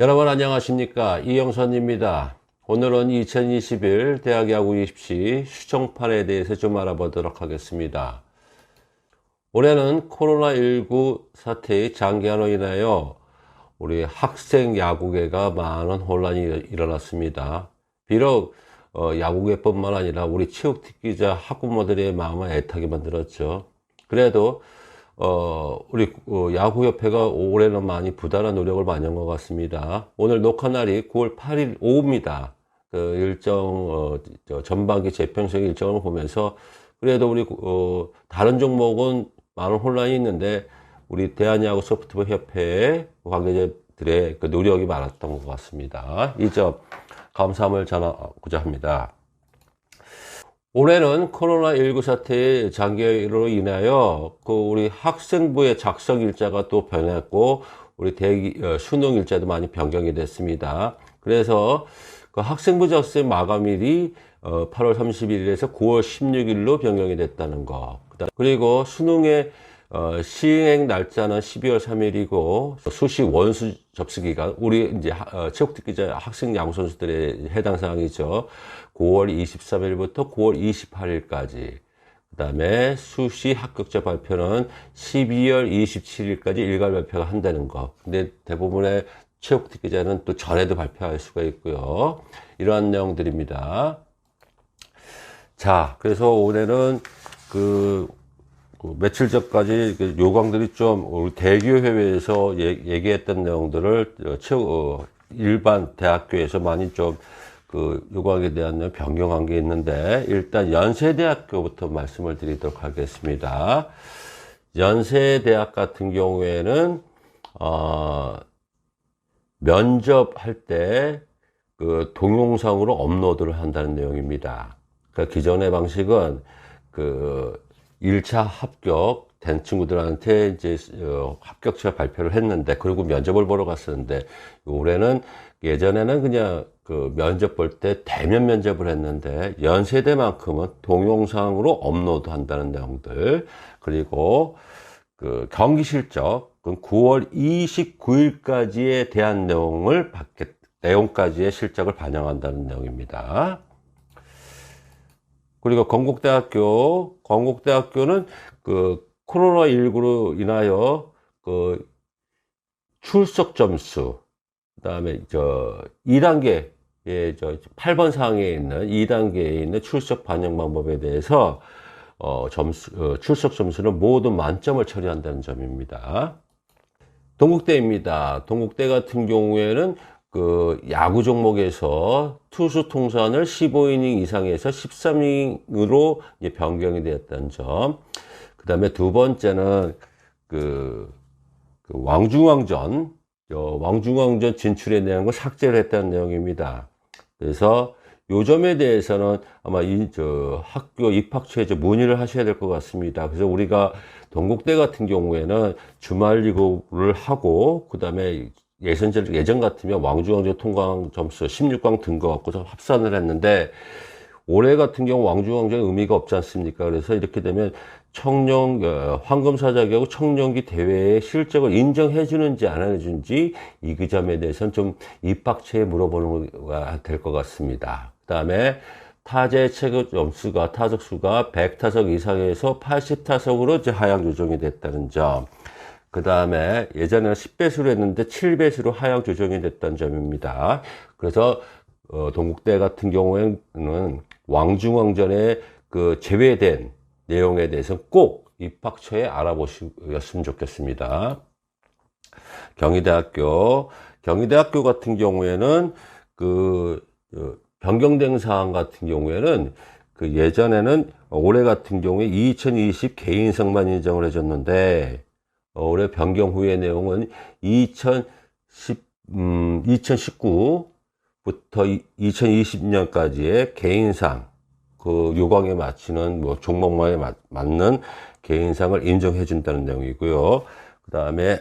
여러분 안녕하십니까? 이영선입니다. 오늘은 2021 대학야구 입시 수정판에 대해서 좀 알아보도록 하겠습니다. 올해는 코로나19 사태의 장기화로 인하여 우리 학생 야구계가 많은 혼란이 일어났습니다. 비록 어, 야구계뿐만 아니라 우리 체육특기자 학부모들의 마음을 애타게 만들었죠. 그래도 어, 우리 어, 야구협회가 올해는 많이 부단한 노력을 많이 한 것 같습니다. 오늘 녹화 날이 9월 8일 오후입니다. 그 일정, 어, 저 전반기 재평생 일정을 보면서 그래도 우리, 어, 다른 종목은 많은 혼란이 있는데 우리 대한야구 소프트볼 협회 관계자들의 그 노력이 많았던 것 같습니다. 이 점 감사함을 전하고자 합니다. 올해는 코로나19 사태의 장기로 인하여 그 우리 학생부의 작성 일자가 또 변했고 우리 대기 어, 수능 일자도 많이 변경이 됐습니다. 그래서 그 학생부 작성 마감일이 어, 8월 31일에서 9월 16일로 변경이 됐다는 거. 그리고 수능의 어, 시행 날짜는 12월 3일이고 수시 원수 접수 기간 우리 이제 어, 체육특 기자 학생 야구 선수들의 해당 사항이죠. 9월 23일부터 9월 28일까지. 그 다음에 수시 합격자 발표는 12월 27일까지 일괄 발표가 한다는 거. 근데 대부분의 체육특 기자는 또 전에도 발표할 수가 있고요. 이러한 내용들입니다. 자, 그래서 올해는 그, 그 며칠 전까지 그 요강들이 좀 우리 대교회에서 얘기했던 내용들을 어, 일반 대학교에서 많이 좀 그 요강에 대한 변경한 게 있는데 일단 연세대학교부터 말씀을 드리도록 하겠습니다. 연세대학 같은 경우에는 어, 면접할 때 그 동영상으로 업로드를 한다는 내용입니다. 그러니까 기존의 방식은 그 1차 합격 된 친구들한테 이제 어, 합격자 발표를 했는데 그리고 면접을 보러 갔었는데 올해는 예전에는 그냥 그 면접 볼 때 대면 면접을 했는데 연세대만큼은 동영상으로 업로드 한다는 내용들 그리고 그 경기 실적 그 9월 29일까지에 대한 내용을 받겠 내용까지의 실적을 반영한다는 내용입니다. 그리고 건국대학교, 건국대학교는 그 코로나19로 인하여 그 출석 점수, 그 다음에 저 2단계, 예, 저 8번 사항에 있는 2단계에 있는 출석 반영 방법에 대해서 어, 점수, 어, 출석 점수는 모두 만점을 처리한다는 점입니다. 동국대입니다. 동국대 같은 경우에는 그 야구 종목에서 투수 통산을 15이닝 이상에서 13이닝으로 변경이 되었다는 점. 그 다음에 두 번째는 그, 그 왕중왕전, 왕중왕전 진출에 대한 걸 삭제를 했다는 내용입니다. 그래서 요 점에 대해서는 아마 이, 저, 학교 입학처에 문의를 하셔야 될 것 같습니다. 그래서 우리가 동국대 같은 경우에는 주말 리그를 하고, 그 다음에 예선, 예전 같으면 왕중왕전 통강 점수 16강 든거 갖고 합산을 했는데, 올해 같은 경우 왕중왕전 의미가 없지 않습니까? 그래서 이렇게 되면 청룡, 어, 황금사자기하고 청룡기 대회의 실적을 인정해 주는지 안 해주는지 이 그 점에 대해서는 좀 입학처에 물어보는 거가 될 것 같습니다. 그 다음에 타자의 체급 점수가 타석 수가 100타석 이상에서 80타석으로 이제 하향 조정이 됐다는 점. 그 다음에 예전에는 10배수로 했는데 7배수로 하향 조정이 됐다는 점입니다. 그래서 어, 동국대 같은 경우에는 왕중왕전에 그 제외된 내용에 대해서 꼭 입학처에 알아보셨으면 좋겠습니다. 경희대학교, 경희대학교 같은 경우에는 그, 그 변경된 사항 같은 경우에는 그 예전에는 올해 같은 경우에 2020 개인성만 인정을 해줬는데 올해 변경 후의 내용은 2010, 음, 2019부터 2020년까지의 개인상 그 요강에 맞추는 뭐 종목마에 맞는 개인상을 인정해 준다는 내용이고요. 그 다음에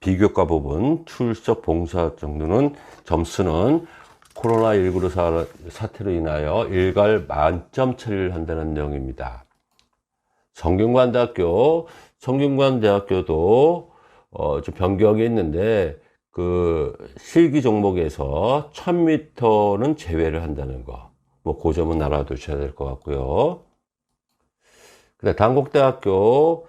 비교과 부분 출석 봉사 정도는 점수는 코로나19로 사, 사태로 인하여 일괄 만점 처리를 한다는 내용입니다. 성균관대학교, 성균관대학교도 어, 좀 변경이 있는데 그 실기 종목에서 1000m는 제외를 한다는 거. 뭐, 그 점은 알아두셔야 될 것 같고요. 근데 단국대학교,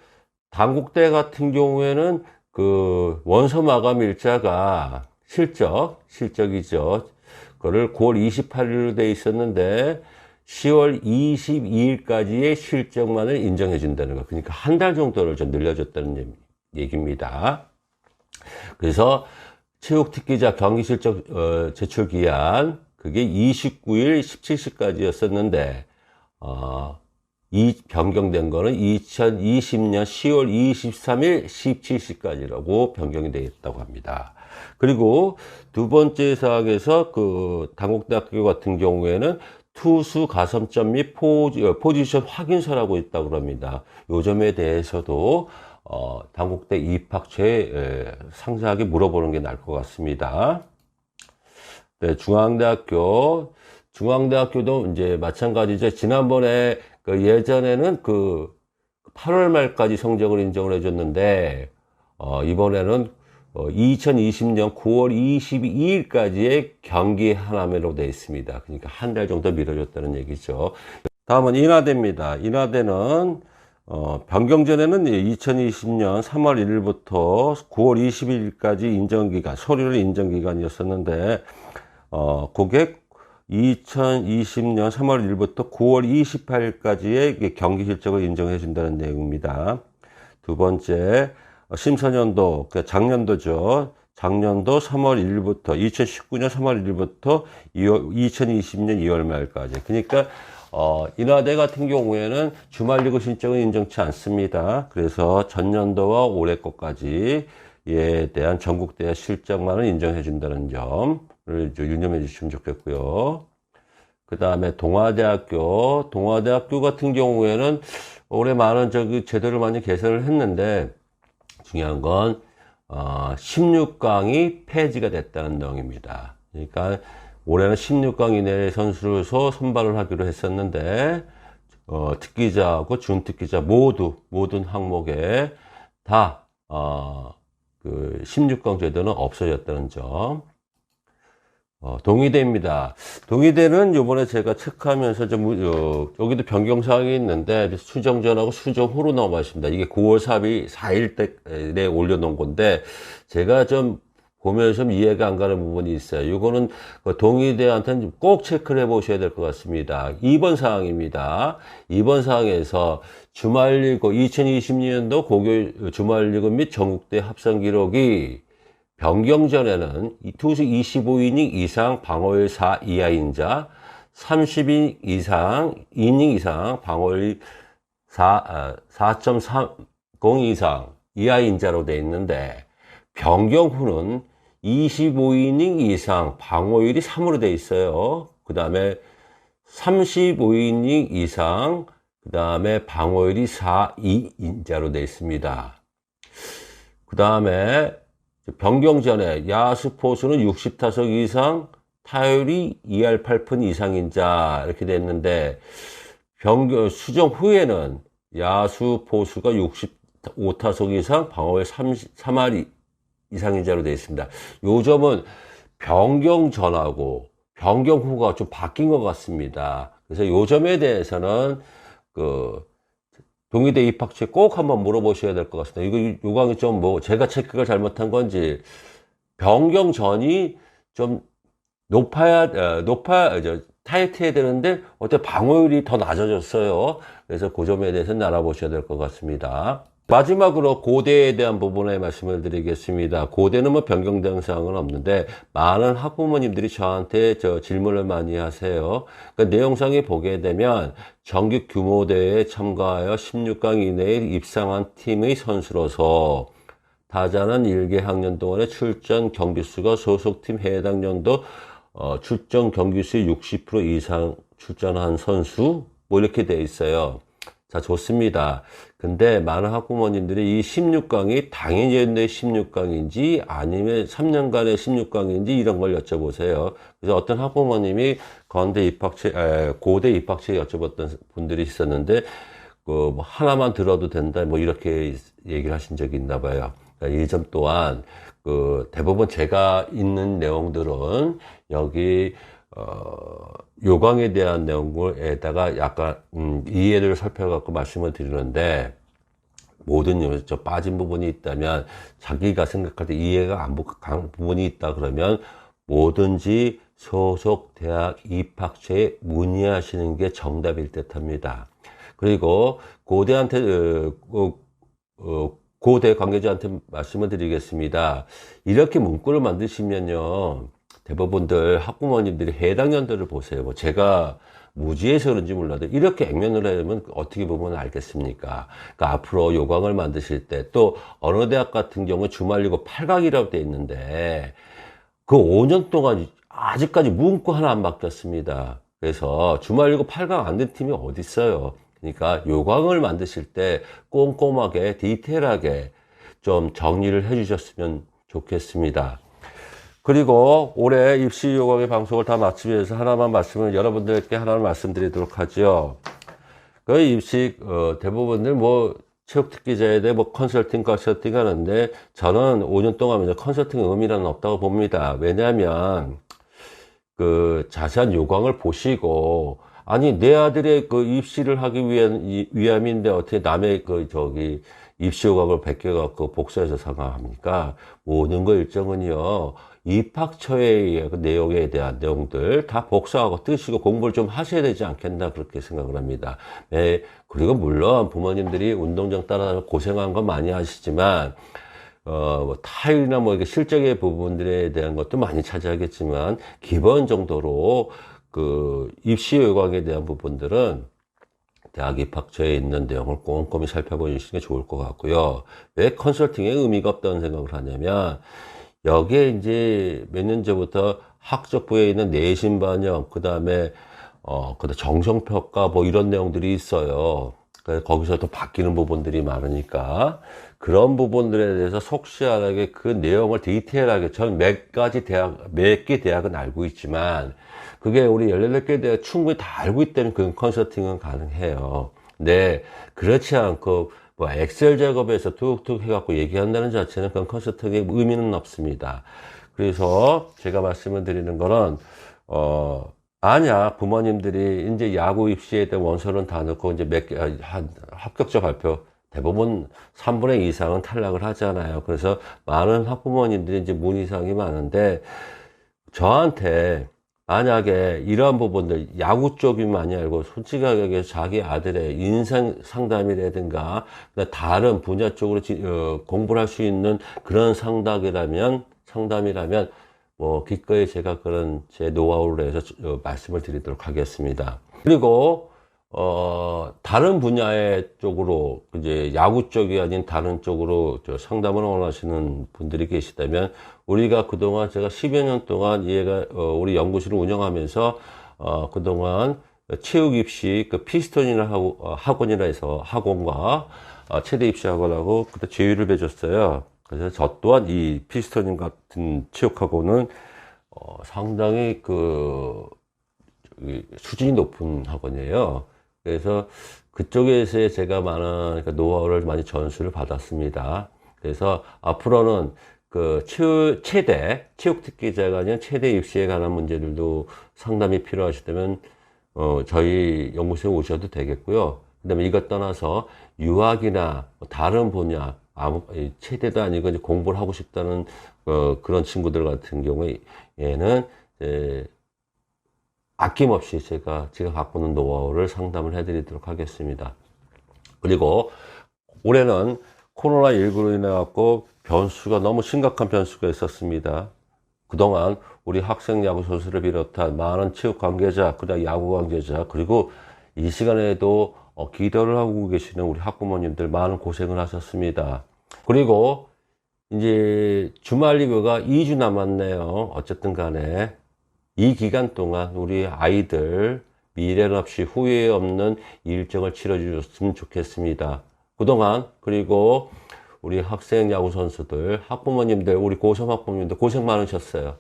단국대 같은 경우에는 그 원서 마감 일자가 실적, 실적이죠. 그거를 9월 28일로 돼 있었는데 10월 22일까지의 실적만을 인정해 준다는 거. 그러니까 한 달 정도를 좀 늘려줬다는 얘기입니다. 그래서 체육특기자 경기 실적 어, 제출 기한 그게 29일 17시까지였었는데 어, 이 변경된 거는 2020년 10월 23일 17시까지라고 변경이 되어 있다고 합니다. 그리고 두 번째 사항에서 그 당국대학교 같은 경우에는 투수 가산점 및 포지, 어, 포지션 확인서라고 있다고 합니다. 요 점에 대해서도 어, 당국대 입학처에 상세하게 물어보는 게 나을 것 같습니다. 네, 중앙대학교, 중앙대학교도 이제 마찬가지죠. 지난번에 그 예전에는 그 8월 말까지 성적을 인정을 해줬는데 어, 이번에는 어, 2020년 9월 22일까지의 경기 하나매로 되어 있습니다. 그러니까 한 달 정도 미뤄졌다는 얘기죠. 다음은 인하대입니다. 인하대는 어, 변경 전에는 2020년 3월 1일부터 9월 22일까지 인정기간, 서류를 인정기간이었었는데, 어, 고객 2020년 3월 1일부터 9월 28일까지의 경기 실적을 인정해 준다는 내용입니다. 두 번째, 심사년도, 그 작년도죠. 작년도 3월 1일부터 2019년 3월 1일부터 2월, 2020년 2월 말까지. 그러니까 어, 인하대 같은 경우에는 주말 리그 신청은 인정치 않습니다. 그래서 전년도와 올해 것까지에 대한 전국대회 실적만을 인정해 준다는 점을 유념해 주시면 좋겠고요. 그 다음에 동아대학교, 동아대학교 같은 경우에는 올해 많은 저기 제도를 많이 개설을 했는데 중요한 건 어, 16강이 폐지가 됐다는 내용입니다. 그러니까 올해는 16강 이내의 선수로서 선발을 하기로 했었는데 어, 특기자하고 준특기자 모두 모든 항목에 다 어, 그 16강 제도는 없어졌다는 점. 어, 동의대입니다. 동의대는 요번에 제가 체크하면서 좀, 어, 여기도 변경사항이 있는데, 수정 전하고 수정 후로 넘어가십니다. 이게 9월 4일, 4일 때에 올려놓은 건데, 제가 좀 보면서 좀 이해가 안 가는 부분이 있어요. 이거는 그 동의대한테는 꼭 체크를 해 보셔야 될 것 같습니다. 2번 사항입니다. 2번 사항에서 주말리그 2020년도 고교 주말리그 및 전국대 합성 기록이 변경 전에는 투수 25이닝 이상 방어율 4 이하인 자, 30인 이상, 이닝 이상 방어율 4, 4.30 이상 이하인 자로 되어 있는데 변경 후는 25이닝 이상 방어율이 3으로 돼 있어요. 그 다음에 35이닝 이상, 그 다음에 방어율이 4, 2인자로 돼 있습니다. 그 다음에 변경 전에 야수 포수는 60타석 이상, 타율이 2할 8푼 이상인 자 이렇게 됐는데 변경 수정 후에는 야수 포수가 65타석 이상, 방어율 30, 3할 이상인 자로 되어 있습니다. 요 점은 변경 전하고 변경 후가 좀 바뀐 것 같습니다. 그래서 요 점에 대해서는 그 동의대 입학처에 꼭 한번 물어보셔야 될 것 같습니다. 이거 요강이 좀 뭐 제가 체크가 잘못한 건지 변경 전이 좀 높아야 어, 높아 저 타이트해야 되는데 어때 방어율이 더 낮아졌어요. 그래서 그 점에 대해서는 알아보셔야 될 것 같습니다. 마지막으로 고대에 대한 부분에 말씀을 드리겠습니다. 고대는 뭐 변경된 사항은 없는데 많은 학부모님들이 저한테 저 질문을 많이 하세요. 그 내용상에 보게 되면 정규 규모 대회에 참가하여 16강 이내에 입상한 팀의 선수로서 타자는 1개 학년 동안의 출전 경기 수가 소속팀 해당 연도 어, 출전 경기 수의 60% 이상 출전한 선수 뭐 이렇게 돼 있어요. 자, 좋습니다. 근데 많은 학부모님들이 이 16강이 당연연대 16강인지 아니면 3년간의 16강인지 이런 걸 여쭤보세요. 그래서 어떤 학부모님이 건대 입학처, 에, 고대 입학처에 여쭤봤던 분들이 있었는데, 그, 뭐 하나만 들어도 된다, 뭐 이렇게 얘기를 하신 적이 있나 봐요. 그러니까 이점 또한 그 대부분 제가 있는 내용들은 여기 어 요강에 대한 내용에다가 약간 음, 이해를 살펴갖고 말씀을 드리는데 모든 여기서 빠진 부분이 있다면 자기가 생각할 때 이해가 안 간 부분이 있다 그러면 뭐든지 소속 대학 입학처에 문의하시는 게 정답일 듯 합니다. 그리고 고대한테 어, 어, 어, 고대 관계자한테 말씀을 드리겠습니다. 이렇게 문구를 만드시면요. 대부분들 학부모님들이 해당 연도를 보세요. 뭐 제가 무지해서 그런지 몰라도 이렇게 액면을 하면 어떻게 보면 알겠습니까? 그러니까 앞으로 요강을 만드실 때 또 어느 대학 같은 경우 주말이고 8강이라고 돼 있는데 그 5년 동안 아직까지 문구 하나 안 바뀌었습니다. 그래서 주말이고 8강 안 된 팀이 어디 있어요? 그러니까 요강을 만드실 때 꼼꼼하게 디테일하게 좀 정리를 해 주셨으면 좋겠습니다. 그리고 올해 입시 요강의 방송을 다 마치기 위해서 하나만 말씀을 여러분들께 하나를 말씀드리도록 하죠. 그 입시 어, 대부분들 뭐 체육특기자에 대해 뭐 컨설팅 컨설팅 하는데 저는 5년 동안 이제 컨설팅 의미는 없다고 봅니다. 왜냐하면 그 자세한 요강을 보시고 아니 내 아들의 그 입시를 하기 위한 이- 위함인데 어떻게 남의 그 저기 입시 요강을 베껴 갖고 복사해서 상황합니까? 모든 거 일정은요 입학처의 그 내용에 대한 내용들 다 복사하고 뜨시고 공부를 좀 하셔야 되지 않겠나 그렇게 생각을 합니다. 네, 그리고 물론 부모님들이 운동장 따라 고생한 건 많이 하시지만 어, 뭐 타일이나 뭐 이게 실적의 부분들에 대한 것도 많이 차지하겠지만 기본 정도로 그 입시 요강에 대한 부분들은 대학 입학처에 있는 내용을 꼼꼼히 살펴보시는 게 좋을 것 같고요. 왜 컨설팅에 의미가 없다는 생각을 하냐면 여기에 이제 몇 년 전부터 학적 부에 있는 내신 반영, 그 다음에 어, 그다음 정성평가 뭐 이런 내용들이 있어요. 거기서 또 바뀌는 부분들이 많으니까 그런 부분들에 대해서 속시원하게 그 내용을 디테일하게 전 몇 가지 대학, 몇 개 대학은 알고 있지만 그게 우리 14개 대학 충분히 다 알고 있다면 그 컨설팅은 가능해요. 근데 그렇지 않고 뭐 엑셀 작업에서 툭툭 해갖고 얘기한다는 자체는 그건 컨설팅의 의미는 없습니다. 그래서 제가 말씀을 드리는 거는 어 만약 부모님들이 이제 야구 입시에 대한 원서는 다 넣고 이제 몇 개, 한 합격자 발표 대부분 3분의 2 이상은 탈락을 하잖아요. 그래서 많은 학부모님들이 이제 문의사항이 많은데 저한테 만약에 이러한 부분들 야구 쪽이 알고 솔직하게 자기 아들의 인생 상담이라든가 다른 분야 쪽으로 지- 어, 공부를 할 수 있는 그런 상담이라면 상담이라면 뭐 기꺼이 제가 그런 제 노하우를 해서 어, 말씀을 드리도록 하겠습니다. 그리고 어 다른 분야의 쪽으로 이제 야구 쪽이 아닌 다른 쪽으로 저 상담을 원하시는 분들이 계시다면 우리가 그동안 제가 10여 년 동안 얘가 어, 우리 연구실을 운영하면서 어 그동안 체육 입시 그 피스톤이나 하고, 어, 학원이라 해서 학원과 어, 최대 입시 학원하고 그때 제휴를 맺었어요. 그래서 저 또한 이 피스톤 같은 체육 학원은 어, 상당히 그 수준이 높은 학원이에요. 그래서 그쪽에서 제가 많은 그러니까 노하우를 많이 전수를 받았습니다. 그래서 앞으로는 그 체육, 최대, 체육 특기자가 아닌 최대 입시에 관한 문제들도 상담이 필요하시다면, 어, 저희 연구소에 오셔도 되겠고요. 그 다음에 이것 떠나서 유학이나 뭐 다른 분야, 아무, 이 최대도 아니고 이제 공부를 하고 싶다는, 어, 그런 친구들 같은 경우에는, 이제 아낌없이 제가 제가 갖고 있는 노하우를 상담을 해드리도록 하겠습니다. 그리고 올해는 코로나19로 인해 갖고 변수가 너무 심각한 변수가 있었습니다. 그동안 우리 학생 야구 선수를 비롯한 많은 체육 관계자, 그다음 야구 관계자, 그리고 이 시간에도 어, 기도를 하고 계시는 우리 학부모님들 많은 고생을 하셨습니다. 그리고 이제 주말 리그가 2주 남았네요. 어쨌든 간에 이 기간 동안 우리 아이들 미련 없이 후회 없는 일정을 치러주셨으면 좋겠습니다. 그동안 그리고 우리 학생 야구 선수들, 학부모님들, 우리 고삼 학부모님들 고생 많으셨어요.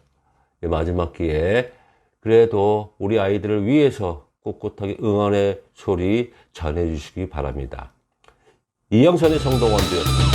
이 마지막 기회에 그래도 우리 아이들을 위해서 꿋꿋하게 응원의 소리 전해주시기 바랍니다. 이영선의 성동원주였습니다.